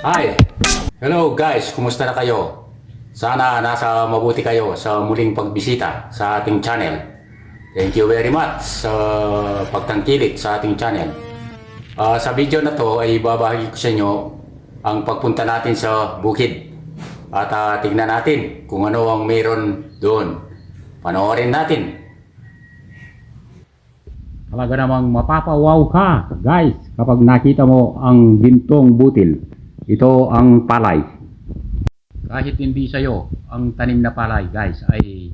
Hi! Hello guys, kumusta na kayo? Sana nasa mabuti kayo sa muling pagbisita sa ating channel. Thank you very much sa pagtangkilik sa ating channel. Ah, sa video na to ay babahagi ko sa inyo ang pagpunta natin sa bukid. At ah, tignan natin kung ano ang meron doon. Panoorin natin. Talaga namang mapapawaw ka, guys, kapag nakita mo ang gintong butil. Ito ang palay. Kahit hindi sa'yo ang tanim na palay, guys, ay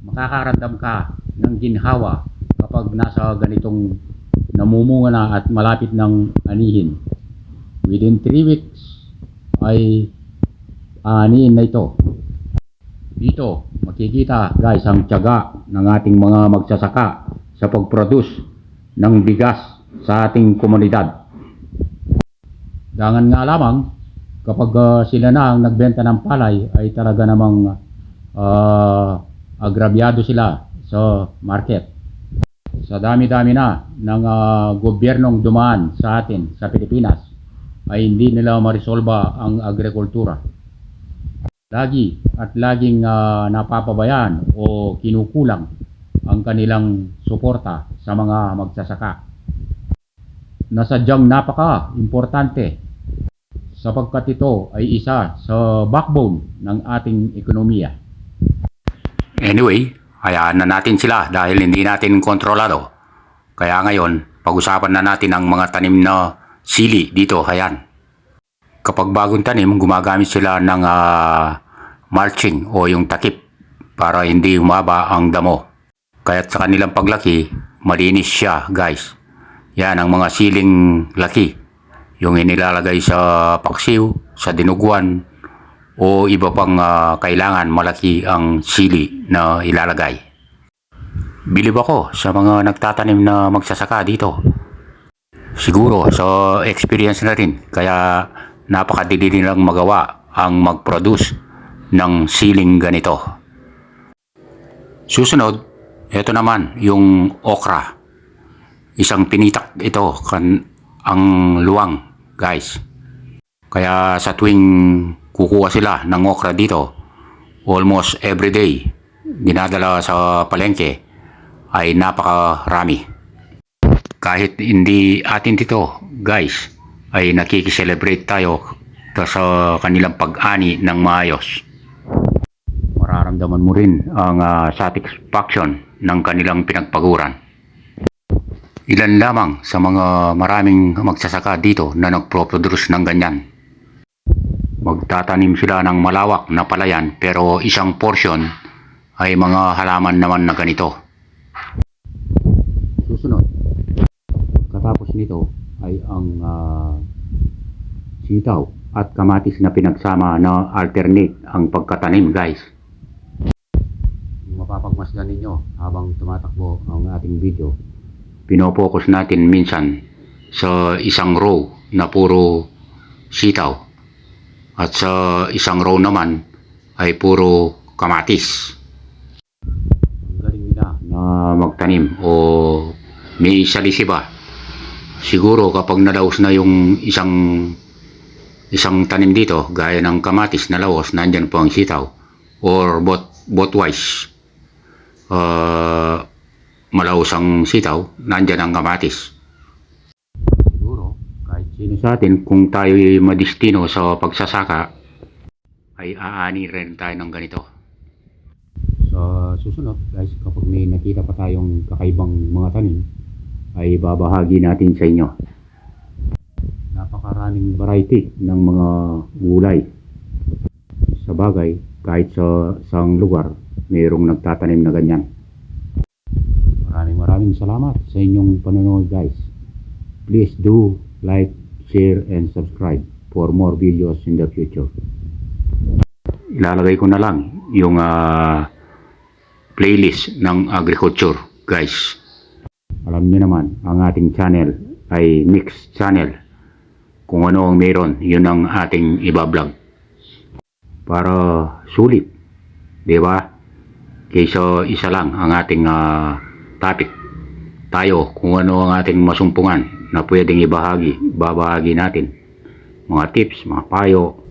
makakaramdam ka ng ginhawa kapag nasa ganitong namumunga na at malapit ng anihin. Within 3 weeks ay anihin na ito. Dito, makikita guys ang tiyaga ng ating mga magsasaka sa pag-produce ng bigas sa ating komunidad. Dangan nga lamang kapag ah, sila na ang nagbenta ng palay ay talaga namang ah, agrabyado sila sa market. Sa dami-dami na ng ah, gobyernong dumaan sa atin sa Pilipinas ay hindi nila marisolba ang agrikultura lagi at laging ah, napapabayaan o kinukulang ang kanilang suporta sa mga magsasaka. Nasadyang napaka-importante sapagkat ito ay isa sa backbone ng ating ekonomiya. Anyway, hayaan na natin sila dahil hindi natin kontrolado. Kaya ngayon, pag-usapan na natin ang mga tanim na sili dito, hayan. Kapag bagong tanim, gumagamit sila ng ah, mulching o yung takip para hindi umaba ang damo. Kaya't sa kanilang paglaki, malinis siya guys. Yan ang mga siling laki. Yung inilalagay sa paksiw, sa dinuguan, o iba pang ah, kailangan malaki ang sili na ilalagay. Bilib ako sa mga nagtatanim na magsasaka dito. Siguro sa experience na rin, kaya napakadili nilang magawa ang mag-produce ng siling ganito. Susunod, ito naman yung okra. Isang tinitak ito kan ang luwang, guys. Kaya sa tuwing kukuha sila ng okra dito, almost every day, dinadala sa palengke, ay napakarami. Kahit hindi atin dito, guys, ay nakikiselebrate tayo sa kanilang pag-ani ng maayos mararamdaman mo rin ang ah, satisfaction ng kanilang pinagpaguran. Ilan lamang sa mga maraming magsasaka dito na nagproproduce ng ganyan. Magtatanim sila ng malawak na palayan pero isang portion ay mga halaman naman na ganito. Susunod, katapos nito ay ang ah, sitaw at kamatis na pinagsama na alternate ang pagkatanim guys mapapagmasdan ninyo habang tumatakbo ang ating video. Pinopokus natin minsan sa isang row na puro sitaw at sa isang row naman ay puro kamatis. Ang galing nila na magtanim o may salisi ba? Siguro kapag nalaos na yung isang isang tanim dito gaya ng kamatis na laos, nandyan po ang sitaw or both both-wise uh, malausang sitaw, nandyan ang kamatis. Siguro, kahit sino sa atin, kung tayo madistino sa pagsasaka, ay aani rin tayo ng ganito. Sa susunod, guys, kapag may nakita pa tayong kakaibang mga tanim, ay babahagi natin sa inyo. Napakaraming variety ng mga gulay. Sa bagay, kahit sa isang lugar, mayroong nagtatanim na ganyan. Maraming salamat sa inyong panonood guys. Please do like, share, and subscribe for more videos in the future. Ilalagay ko na lang yung ah, playlist ng agriculture guys. Alam niyo naman, ang ating channel ay mixed channel. Kung ano ang meron, yun ang ating ibablog. Para sulit, di ba? kaysa isa lang ang ating ah, topic. Tayo, kung ano ang ating masumpungan na pwedeng ibahagi, babahagi natin. mga tips, mga payo